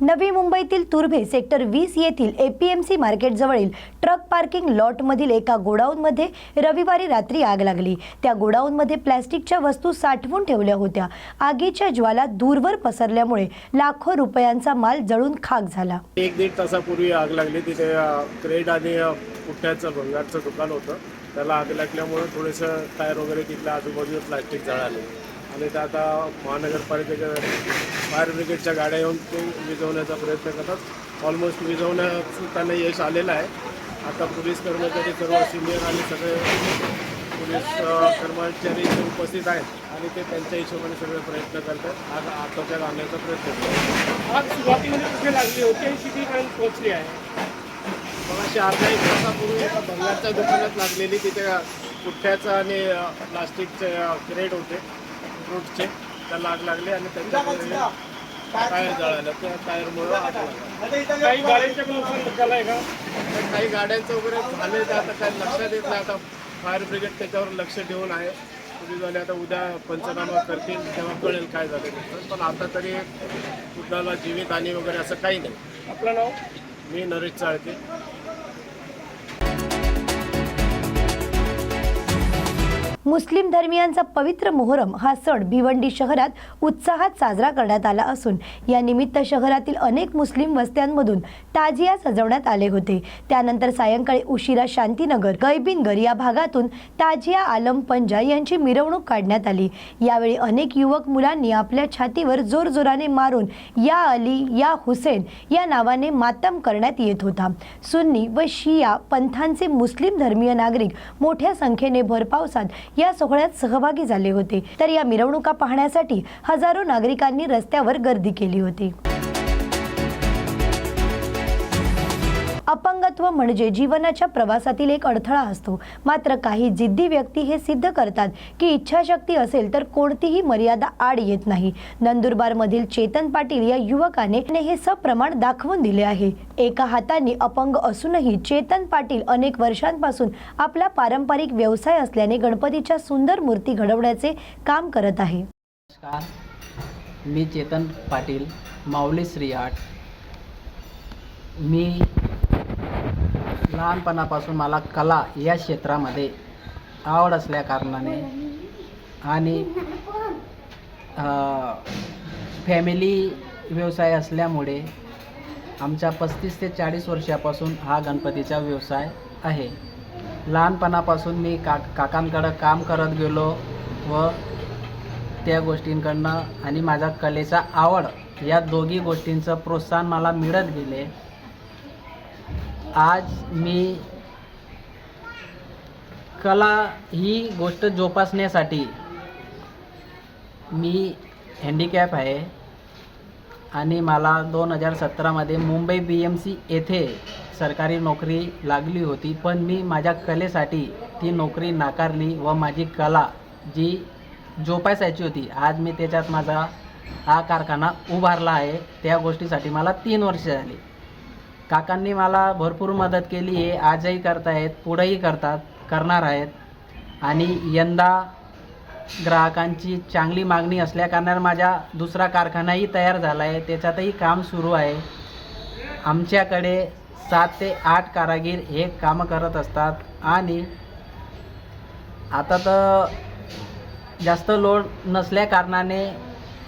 नवी मुंबईतील तुर्भे सेक्टर वीस येथील एपीएमसी मार्केटजवळील ट्रक पार्किंग लॉटमधील एका गोडाऊनमध्ये रविवारी रात्री आग लागली. त्या गोडाऊनमध्ये प्लॅस्टिकच्या वस्तू साठवून ठेवल्या होत्या. आगीच्या ज्वाला दूरवर पसरल्यामुळे लाखो रुपयांचा माल जळून खाक झाला. एक दीड तासापूर्वी आग लागली. तिथे क्रेड आणि अ, भंगारचं दुकान होतं. त्याला आग लागल्यामुळे थोडंसं टायर वगैरे तिथल्या आजूबाजूला प्लॅस्टिक जळाले. आणि ते आता महानगरपालिकेच्या फायर ब्रिगेडच्या गाड्या येऊन ते विझवण्याचा प्रयत्न करतात. ऑलमोस्ट विझवण्यात त्यांना यश आलेलं आहे. आता पोलीस कर्मचारी सर्व सिनियर आणि सगळे पोलीस कर्मचारी इथे उपस्थित आहेत आणि ते त्यांच्या हिशोबाने सगळे प्रयत्न करतात. आग आटोक्यात आणण्याचा प्रयत्न करतात. आग सुरुवातीमध्ये कुठे लागली? होती आणि किती पोहोचली आहे. मगाशी अर्धा एक तासापूर्वी एका बंगालच्या दुकानात लागलेली तिथे पुठ्ठ्याचं आणि प्लास्टिकचे क्रेट होते. फ्रूटचे त्याला आग लागली आणि टायर जळालं. त्या टायरमुळं आग लागली. काही गाड्यांच्या पण नुकसान झालं आहे का? तर काही गाड्यांचं वगैरे झाले ते आता काही लक्षात येत नाही. आता फायर ब्रिगेड त्याच्यावर लक्ष ठेवून आहे. पोलीसवाले आता उद्या पंचनामा करतील तेव्हा कळेल काय झालं त्याचं. पण आता तरी कुणाला जीवितहानी वगैरे असं काही नाही. आपलं नाव मी नरेश चाळके. मुस्लिम धर्मियांचा पवित्र मोहरम हा सण भिवंडी शहरात उत्साहात साजरा करण्यात आला असून या निमित्त शहरातील अनेक मुस्लिम वस्त्यांमधून ताजिया सजवण्यात आले होते. त्यानंतर सायंकाळी उशिरा शांतीनगर गैबिनगर या भागातून ताजिया आलम पंजा यांची मिरवणूक काढण्यात आली. यावेळी अनेक युवक मुलांनी आपल्या छातीवर जोरजोराने मारून या अली या हुसेन या नावाने मातम करण्यात येत होता. सुन्नी व शिया पंथांचे मुस्लिम धर्मीय नागरिक मोठ्या संख्येने भरपावसात या सोहळ्यात सहभागी झाले होते. तर या मिरवणुका पाहण्यासाठी हजारो नागरिकांनी रस्त्यावर गर्दी केली होती. अपंगत्व म्हणजे जीवनाच्या प्रवासातील एक अडथळा असतो. मात्र काही जिद्दी व्यक्ती हे सिद्ध करतात की इच्छाशक्ती असेल तर कोणतीही मर्यादा आड येत नाही. नंदुरबारमधील चेतन पाटील या युवकाने हे सप्रमाण दाखवून दिले आहे. एका हाताने अपंग असूनही चेतन पाटील अनेक वर्षांपासून आपला पारंपरिक व्यवसाय असल्याने गणपतीच्या सुंदर मूर्ती घडवण्याचे काम करत आहे. नमस्कार. मी चेतन पाटील माऊली श्री आठ. मी लहानपणापासून मला कला या क्षेत्रामध्ये आवड असल्या कारणाने आणि फॅमिली व्यवसाय असल्यामुळे आमच्या पस्तीस ते चाळीस वर्षापासून हा गणपतीचा व्यवसाय आहे. लहानपणापासून मी का काकांकडं काम करत गेलो व त्या गोष्टींकडनं आणि माझा कलेचा आवड या दोघी गोष्टींचं प्रोत्साहन मला मिळत गेले. आज मी कला ही गोष्ट जोपासण्यासाठी मी हँडिकॅप आहे. आणि मला दोन हजार सतरामध्ये मुंबई बी एम सी येथे सरकारी नोकरी लागली होती. पण मी माझ्या कलेसाठी ती नोकरी नाकारली व माझी कला जी जोपासायची होती आज मी त्याच्यात माझा हा कारखाना उभारला आहे. त्या गोष्टीसाठी मला तीन वर्ष झाली. काकांनी मला भरपूर मदत केली आहे. आजही करतायत पुढंही करतात करणार आहेत. आणि यंदा ग्राहकांची चांगली मागणी असल्याकारणाने माझा दुसरा कारखानाही तयार झाला आहे त्याच्यातही काम सुरू आहे. आमच्याकडे सात ते आठ कारागीर हे कामं करत असतात. आणि आता तर जास्त लोड नसल्या कारणाने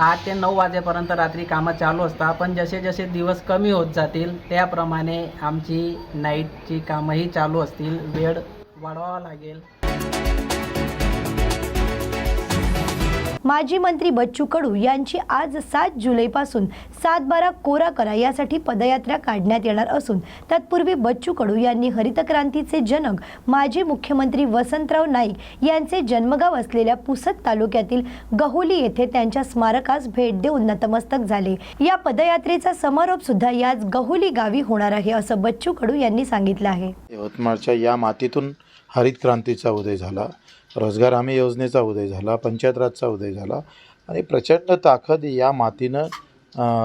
आठ ते नऊ वाजेपर्यंत रात्री कामं चालू असतात. पण जसे जसे दिवस कमी होत जातील त्याप्रमाणे आमची नाईटची कामंही चालू असतील. वेळ वाढवावा लागेल. माजी मंत्री बच्चू कडू यांची आज सात जुलैपासून सात बारा कोरा करा यासाठी पदयात्रा काढण्यात येणार असून तत्पूर्वी बच्चू कडू यांनी हरितक्रांतीचे जनक माजी मुख्यमंत्री वसंतराव नाईक यांचे जन्मगाव असलेल्या पुसद तालुक्यातील गहुली येथे त्यांच्या स्मारकास भेट देऊन नतमस्तक झाले. या पदयात्रेचा समारोप सुद्धा याच गहुली गावी होणार आहे असं बच्चू कडू यांनी सांगितलं आहे. यवतमाळच्या या मातीतून हरित क्रांतीचा उदय झाला. रोजगार हमी योजनेचा उदय झाला पंचायत राजचा उदय झाला आणि प्रचंड ताकद या मातीनं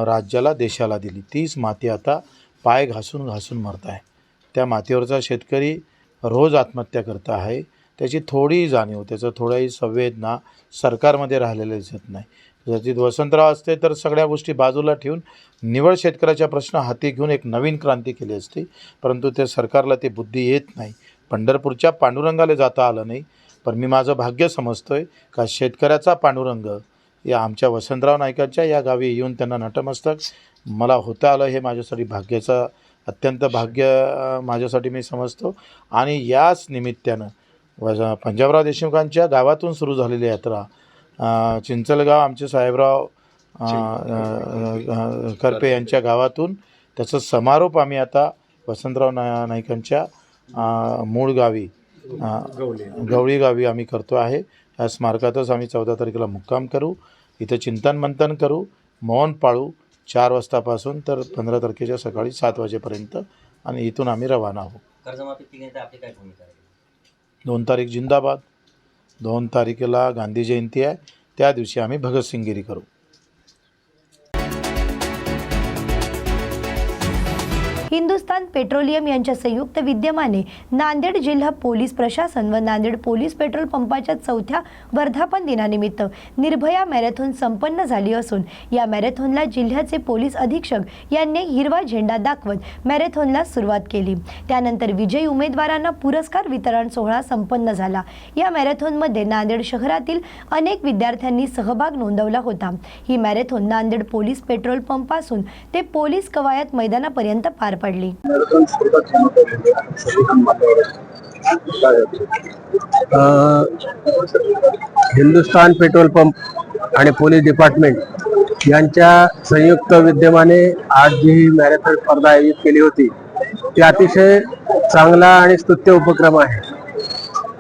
राज्याला देशाला दिली. तीच माती आता पाय घासून घासून मरत आहे त्या मातीवरचा शेतकरी रोज आत्महत्या करत आहे. त्याची थोडी जाणीव त्याचं थोडंही संवेदना सरकारमध्ये राहिलेलं दिसत नाही. जर वसंतराव असते तर सगळ्या गोष्टी बाजूला ठेवून निवड शेतकऱ्याच्या प्रश्न हाती घेऊन एक नवीन क्रांती केली असती. परंतु ते सरकारला ती बुद्धी येत नाही. पंढरपूरच्या पांडुरंगाला जाता आलं नाही. पण मी माझं भाग्य समजतोय का शेतकऱ्याचा पांडुरंग या आमच्या वसंतराव नायकांच्या या गावी येऊन त्यांना नटमस्तक. मला होता आलं हे माझ्यासाठी भाग्याचं अत्यंत भाग्य माझ्यासाठी मी समजतो. आणि याच निमित्तानं वज पंजाबराव देशमुखांच्या गावातून सुरू झालेली यात्रा चिंचलगाव आमचे साहेबराव करपे यांच्या गावातून त्याचा समारोप आम्ही आता वसंतराव ना नाईकांच्या मूळ गावी गवळी गावी आम्ही करतो आहे. या स्मारकातच आम्ही चौदा तारखेला मुक्काम करू. इथं चिंतन मंथन करू. मौन पाळू. चार वाजतापासून तर पंधरा तारखेच्या सकाळी सात वाजेपर्यंत आणि इथून आम्ही रवाना होऊ. कर्जमाफी केली आपली काय भूमिका आहे? दोन तारीख जिंदाबाद. दोन तारखेला गांधी जयंती आहे. त्या दिवशी आम्ही भगतसिंगिरी करू. श्रीकांत पेट्रोलियम यांच्या संयुक्त विद्यमाने नांदेड जिल्हा पोलीस प्रशासन व नांदेड पोलीस पेट्रोल पंपाच्या चौथ्या वर्धापन दिनानिमित्त निर्भया मॅरेथॉन संपन्न झाली असून या मॅरेथॉनला जिल्ह्याचे पोलीस अधीक्षक यांनी हिरवा झेंडा दाखवत मॅरेथॉनला सुरुवात केली. त्यानंतर विजयी उमेदवारांना पुरस्कार वितरण सोहळा संपन्न झाला. या मॅरेथॉनमध्ये नांदेड शहरातील अनेक विद्यार्थ्यांनी सहभाग नोंदवला होता. ही मॅरेथॉन नांदेड पोलीस पेट्रोल पंपासून ते पोलीस कवायत मैदानापर्यंत पार पडली. अ, हिंदुस्थान पेट्रोल पंप आणि पोलीस डिपार्टमेंट यांच्या संयुक्त विद्यमाने आज जी ही मॅरेथॉन स्पर्धा आयोजित केली होती ती अतिशय चांगला आणि स्तुत्य उपक्रम आहे.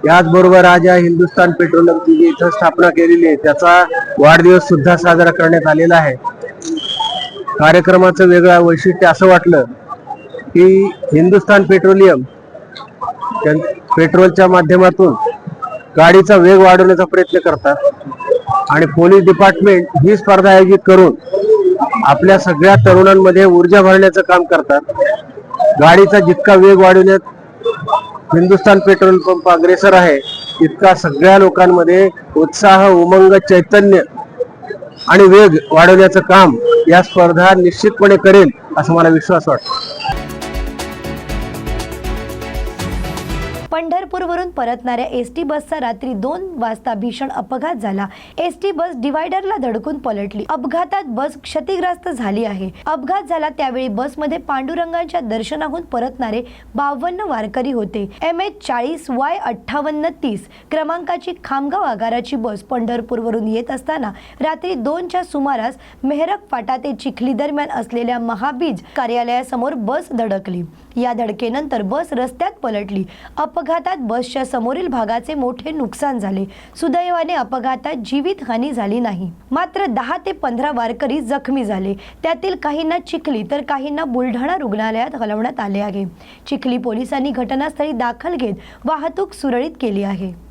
याचबरोबर आज या हिंदुस्थान पेट्रोलियमची जी इथं स्थापना केलेली आहे त्याचा वाढदिवस सुद्धा साजरा करण्यात आलेला आहे. कार्यक्रमाचं वेगळं वैशिष्ट्य असं वाटलं की हिंदुस्थान पेट्रोलियम पेट्रोलच्या माध्यमातून गाडीचा वेग वाढवण्याचा प्रयत्न करतात. आणि पोलीस डिपार्टमेंट ही स्पर्धा आयोजित करून आपल्या सगळ्या तरुणांमध्ये ऊर्जा भरण्याचं काम करतात. गाडीचा जितका वेग वाढवण्यात हिंदुस्थान पेट्रोल पंप अग्रेसर आहे तितका सगळ्या लोकांमध्ये उत्साह उमंग चैतन्य आणि वेग वाढवण्याचं काम या स्पर्धा निश्चितपणे करेल असं मला विश्वास वाटतो. पंढरपूरवरून परतणाऱ्या एस टी बसचा रात्री दोन वाजता भीषण अपघात झाला. एस टी बस डिवायडरला धडकून पलटली. अपघातात बस क्षतिग्रस्त झाली आहे. अपघात झाला त्यावेळी बसमध्ये पांडुरंगाच्या दर्शनाहून परतणारे बावन्न वारकरी होते. एम एच चाळीस वाय अठ्ठावन्न तीस क्रमांकाची खामगाव आगाराची बस पंढरपूरवरून येत असताना रात्री दोनच्या सुमारास मेहरक फाटा ते चिखली दरम्यान असलेल्या महाबीज कार्यालयासमोर बस धडकली. या धडकेनंतर बस रस्त्यात पलटली. अपघातात बसच्या समोरील भागाचे मोठे नुकसान झाले. सुदैवाने अपघातात जीवितहानी झाली नाही. मात्र दहा ते पंधरा वारकरी जखमी झाले. त्यातील काहींना चिखली तर काहींना बुलढाणा रुग्णालयात हलवण्यात आले आहे. चिखली पोलिसांनी घटनास्थळी दाखल घेत वाहतूक सुरळीत केली आहे.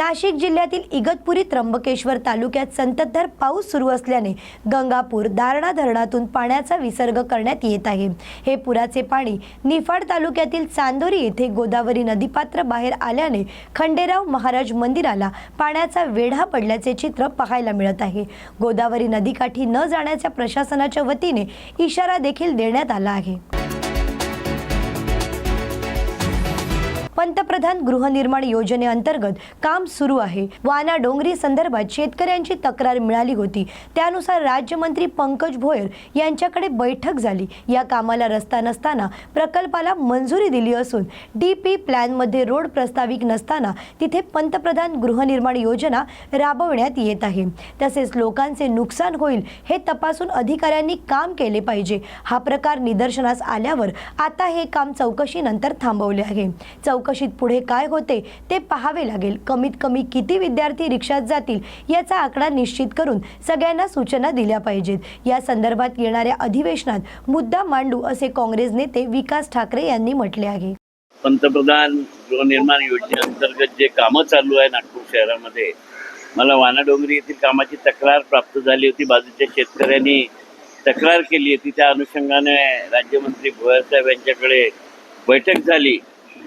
नाशिक जिल्ह्यातील इगतपुरी त्र्यंबकेश्वर तालुक्यात संततधार पाऊस सुरू असल्याने गंगापूर दारणा धरणातून पाण्याचा विसर्ग करण्यात येत आहे. हे पुराचे पाणी निफाड तालुक्यातील चांदोरी येथे गोदावरी नदीपात्र बाहेर आल्याने खंडेराव महाराज मंदिराला पाण्याचा वेढा पडल्याचे चित्र पाहायला मिळत आहे. गोदावरी नदीकाठी न जाण्याच्या प्रशासनाच्या वतीने इशारा देखील देण्यात आला आहे. पंतप्रधान गृहनिर्माण योजनेअंतर्गत काम सुरू आहे. वाना डोंगरी संदर्भात शेतकऱ्यांची तक्रार मिळाली होती. त्यानुसार राज्यमंत्री पंकज भोयर यांच्याकडे बैठक झाली. या कामाला रस्ता नसताना प्रकल्पाला मंजुरी दिली असून डी पी प्लॅनमध्ये रोड प्रस्ताविक नसताना तिथे पंतप्रधान गृहनिर्माण योजना राबवण्यात येत आहे. तसेच लोकांचे नुकसान होईल हे तपासून अधिकाऱ्यांनी काम केले पाहिजे. हा प्रकार निदर्शनास आल्यावर आता हे काम चौकशीनंतर थांबवले आहे. चौक चौकशीत पुढे काय होते ते पाहावे लागेल. कमीत कमी किती विद्यार्थी रिक्षात जातील याचा आकडा निश्चित करून सगळ्यांना सूचना दिल्या पाहिजेत. या संदर्भात येणाऱ्या अधिवेशनात मुद्दा मांडू असे काँग्रेस नेते विकास ठाकरे यांनी म्हटले आहे. पंतप्रधान गृहनिर्माण योजनेअंतर्गत जे कामं चालू आहे नागपूर शहरामध्ये मला वानाडोंगरी येथील कामाची तक्रार प्राप्त झाली होती. बाजूच्या शेतकऱ्यांनी तक्रार केली होती. त्या अनुषंगाने राज्यमंत्री भुयार साहेब यांच्याकडे बैठक झाली.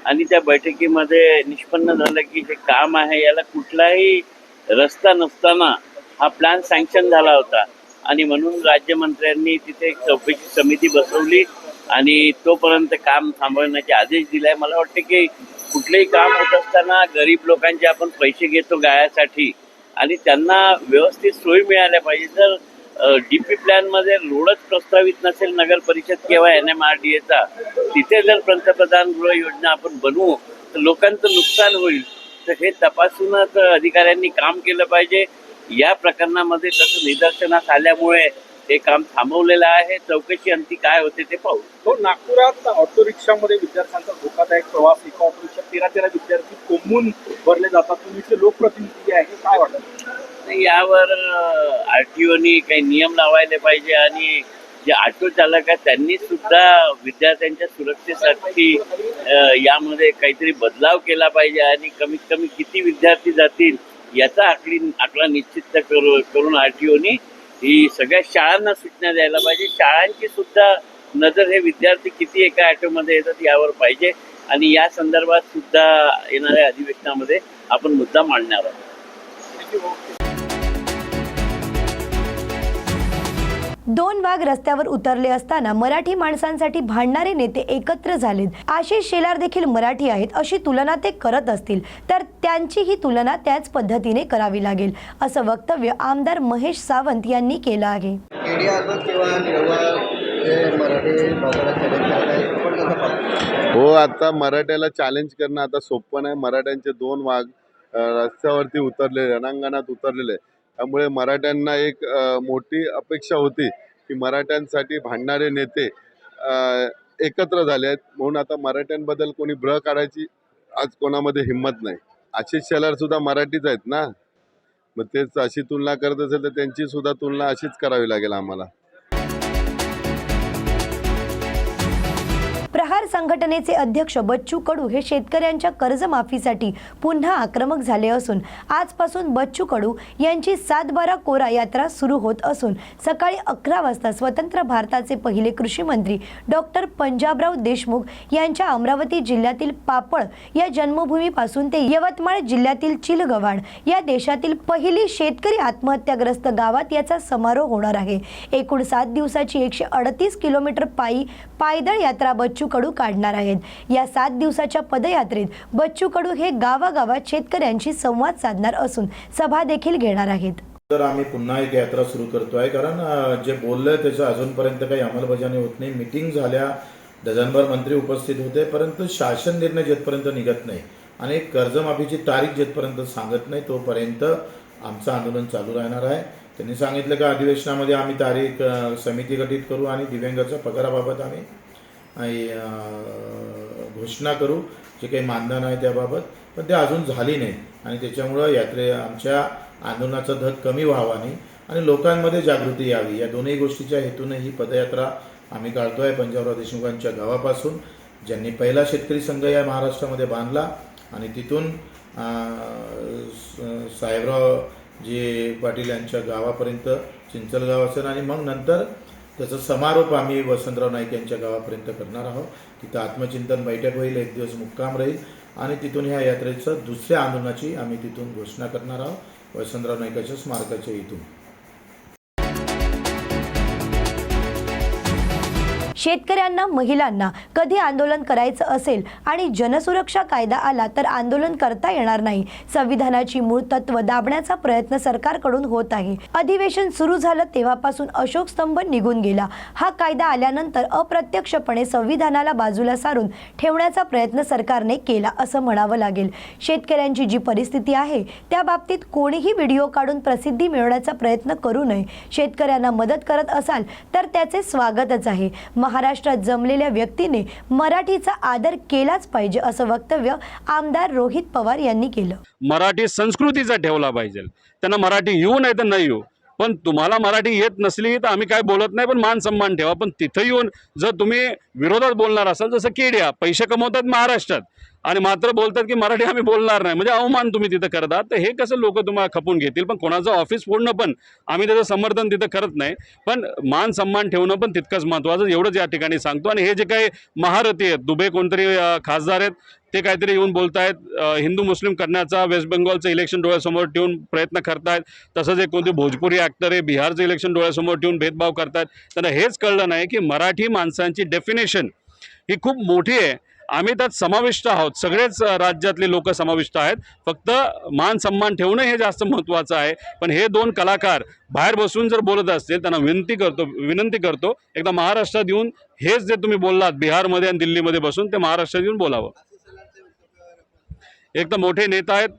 आणि त्या बैठकीमध्ये निष्पन्न झालं की जे काम आहे याला कुठलाही रस्ता नसताना हा प्लॅन सँक्शन झाला होता. आणि म्हणून राज्यमंत्र्यांनी तिथे एक चौकशी समिती बसवली आणि तोपर्यंत काम थांबवण्याचे आदेश दिलाय. मला वाटते की कुठलेही काम होत असताना गरीब लोकांचे आपण पैसे घेतो गायासाठी आणि त्यांना व्यवस्थित सोयी मिळाल्या पाहिजे. जर डीपी प्लॅनमध्ये रोडच प्रस्तावित नसेल नगर परिषद किंवा एन एम आर डी एचा तिथे जर पंतप्रधान गृह योजना आपण बनवू तर लोकांचं नुकसान होईल. तर हे तपासूनच अधिकाऱ्यांनी काम केलं पाहिजे. या प्रकरणामध्ये तसं निदर्शनास आल्यामुळे हे काम थांबवलेलं आहे. चौकशी अंती काय होते ते पाहू. तो नागपुरात ऑटो रिक्षामध्ये विद्यार्थ्यांचा धोकादायक प्रवास एका ऑटो रिक्षा तेरा तेरा विद्यार्थी कोंबून भरले जातात. तुम्ही लोकप्रतिनिधी आहे काय वाटत? यावर आर काही नियम लावायला पाहिजे आणि जे ऑटो चालक आहेत त्यांनी सुद्धा विद्यार्थ्यांच्या सुरक्षेसाठी यामध्ये काहीतरी बदलाव केला पाहिजे आणि कमीत कमी किती विद्यार्थी जातील याचा आकडी आकडा निश्चित करू करून आर टी ओनी ही सगळ्या शाळांना सूचना द्यायला पाहिजे. शाळांची सुद्धा नजर हे विद्यार्थी किती एका ऑटोमध्ये येतात यावर पाहिजे आणि या संदर्भात सुद्धा येणाऱ्या अधिवेशनामध्ये आपण मुद्दा मांडणार आहोत. दोन वाघ रस्त्यावर उतरले असताना मराठी माणसांसाठी भांडणारे नेते एकत्र झालेत. आशिष शेलार देखील मराठी आहेत अशी तुलना ते करत असतील तर त्यांची ही तुलना त्याच पद्धतीने करावी लागेल असं वक्तव्य आमदार महेश सावंत यांनी केलं आहे. हो आता मराठ्याला चॅलेंज करणं आता सोपं नाही. मराठ्यांचे दोन वाघ रस्त्यावरती उतरले रणांगणात उतरलेले. त्यामुळे मराठ्यांना एक मोठी अपेक्षा होती की मराठ्यांसाठी भांडणारे नेते एकत्र झाले आहेत. म्हणून आता मराठ्यांबद्दल कोणी ब्र काढायची आज कोणामध्ये हिंमत नाही. आशिष शेलार सुद्धा मराठीच आहेत ना? मग तेच अशी तुलना करत असेल तर त्यांची सुद्धा तुलना अशीच करावी लागेल आम्हाला. संघटनेचे अध्यक्ष बच्चू कडू हे शेतकऱ्यांच्या कर्जमाफीसाठी पुन्हा आक्रमक झाले असून आजपासून बच्चू कडू यांची सातबारा कोरा यात्रा सुरू होत असून सकाळी अकरा वाजता स्वतंत्र भारताचे पहिले कृषी मंत्री डॉक्टर पंजाबराव देशमुख यांच्या अमरावती जिल्ह्यातील पापळ या जन्मभूमीपासून ते यवतमाळ जिल्ह्यातील चिलगव्हाण या देशातील पहिली शेतकरी आत्महत्याग्रस्त गावात याचा समारोह होणार आहे. एकूण सात दिवसाची एकशे अडतीस किलोमीटर पायी पायदळ यात्रा बच्चू कडू काढणार आहेत. या सात दिवसाच्या पदयात्रेत बच्चू कडू हे गावागावात शेतकऱ्यांशी संवाद साधणार असून सभा देखील घेणार आहेत. तर आम्ही पुन्हा एक यात्रा सुरू करतो आहे कारण जे बोललं त्याचं अजूनपर्यंत काही अंमलबजावणी होत नाही. मिटिंग झाल्या. डझनभर मंत्री उपस्थित होते. परंतु शासन निर्णय जेथपर्यंत निघत नाही आणि कर्जमाफीची तारीख जेथपर्यंत सांगत नाही तोपर्यंत आमचं आंदोलन चालू राहणार आहे. त्यांनी सांगितलं का अधिवेशनामध्ये आम्ही तारीख समिती गठीत करू आणि दिव्यांगाच्या पगाराबाबत आम्ही घोषणा करू जे काही मानधन आहे त्याबाबत पण ते अजून झाली नाही. आणि त्याच्यामुळं यात्रे आमच्या आंदोलनाचा धग कमी व्हावा नाही आणि लोकांमध्ये जागृती यावी. या दोन्ही गोष्टीच्या हेतूने ही पदयात्रा आम्ही काढतो आहे पंजाबराव देशमुखांच्या गावापासून ज्यांनी पहिला शेतकरी संघ या महाराष्ट्रामध्ये बांधला आणि तिथून स- साहेबराव जे पाटील यांच्या गावापर्यंत चिंचलगाव असेल आणि मग नंतर त्याचा समारोप आम्ही वसंतराव नाईक यांच्या गावापर्यंत करणार आहोत. तिथं आत्मचिंतन बैठक होईल एक दिवस मुक्काम राहील आणि तिथून ह्या यात्रेचं दुसऱ्या आंदोलनाची आम्ही तिथून घोषणा करणार आहोत वसंतराव नाईकाच्या स्मारकाच्या इथून. शेतकऱ्यांना महिलांना कधी आंदोलन करायचं असेल आणि जनसुरक्षा कायदा आला तर आंदोलन करता येणार नाही. संविधानाची मूळ तत्व दाबण्याचा प्रयत्न सरकारकडून होत आहे. अधिवेशन सुरू झालं तेव्हापासून अशोक स्तंभ निघून गेला. हा कायदा आल्यानंतर अप्रत्यक्षपणे संविधानाला बाजूला सारून ठेवण्याचा प्रयत्न सरकारने केला असं म्हणावं लागेल. शेतकऱ्यांची जी परिस्थिती आहे त्या बाबतीत कोणीही व्हिडिओ काढून प्रसिद्धी मिळवण्याचा प्रयत्न करू नये. शेतकऱ्यांना मदत करत असाल तर त्याचे स्वागतच आहे. महाराष्ट्रात जमलेल्या व्यक्तीने मराठीचा आदर केलाच पाहिजे असं वक्तव्य आमदार रोहित पवार यांनी केलं. मराठी संस्कृतीचा ठेवला पाहिजे. त्यांना मराठी येऊ नाही तर नाही येऊ. पण तुम्हाला मराठी येत नसली तर आम्ही काय बोलत नाही पण मान सन्मान ठेवा. पण तिथं येऊन जर तुम्ही विरोधात बोलणार असाल जसं केड्या पैसे कमवतात महाराष्ट्रात. आणि मात्र बोलतात की मराठी आम्ही बोलणार नाही. म्हणजे अवमान तुम्ही तिथं करतात तर हे कसं लोक तुम्हाला खपून घेतील? पण कोणाचं ऑफिस फोडणं पण आम्ही त्याचं समर्थन तिथं करत नाही. पण मान सन्मान ठेवणं पण तितकंच महत्त्वाचं. एवढंच या ठिकाणी सांगतो. आणि हे जे काही महारथी आहेत दुबे कोणतरी खासदार आहेत ते काहीतरी येऊन बोलतायत. आहेत हिंदू मुस्लिम करण्याचा वेस्ट बेंगॉलचं इलेक्शन डोळ्यासमोर ठेवून प्रयत्न करतायत. तसंच एक कोणते भोजपुरी ॲक्टर आहे बिहारचं इलेक्शन डोळ्यासमोर ठेवून भेदभाव करतायत. त्यांना हेच कळलं नाही की मराठी माणसांची डेफिनेशन ही खूप मोठी आहे. आम्ही त्यात समाविष्ट आहोत. सगळेच राज्यातले लोक समाविष्ट आहेत. फक्त मान सन्मान ठेवणं हे जास्त महत्त्वाचं आहे. पण हे दोन कलाकार बाहेर बसून जर बोलत असतील त्यांना विनंती करतो विनंती करतो एकदा महाराष्ट्रात येऊन हेच जे तुम्ही बोललात बिहारमध्ये आणि दिल्लीमध्ये बसून ते महाराष्ट्रात येऊन बोलावं. एक तर मोठे नेता आहेत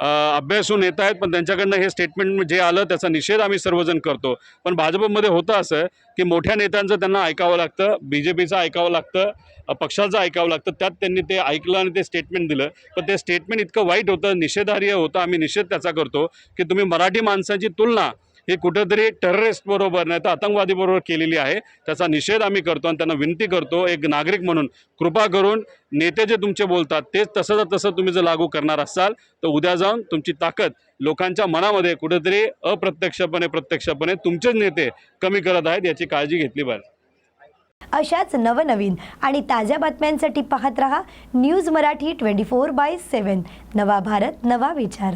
अभ्यासून येत आहेत पण त्यांच्याकडनं हे स्टेटमेंट जे आलं त्याचा निषेध आम्ही सर्वजण करतो. पण भाजपमध्ये होतं असं की मोठ्या नेत्यांचं त्यांना ऐकावं लागतं बी जे पीचं ऐकावं लागतं पक्षाचं ऐकावं लागतं त्यात त्यांनी ते ऐकलं आणि ते स्टेटमेंट दिलं. पण ते स्टेटमेंट इतकं वाईट होतं निषेधार्ह होतं आम्ही निषेध त्याचा करतो की तुम्ही मराठी माणसांची तुलना ही कुठंतरी टेररिस्ट बरोबर नाही तर आतंकवादी बरोबर केलेली आहे. त्याचा निषेध आम्ही करतो आणि त्यांना विनंती करतो एक नागरिक म्हणून. कृपा करून नेते जे तुमचे बोलतात तेच तसं तसं तुम्ही जर लागू करणार असाल तर उद्या जाऊन तुमची ताकद लोकांच्या मनामध्ये कुठेतरी अप्रत्यक्षपणे प्रत्यक्षपणे तुमचेच नेते कमी करत आहेत याची काळजी घेतली पाहिजे. अशाच नवनवीन आणि ताज्या बातम्यांसाठी पाहत रहा news Marathi twenty four by seven नवा भारत नवा विचार.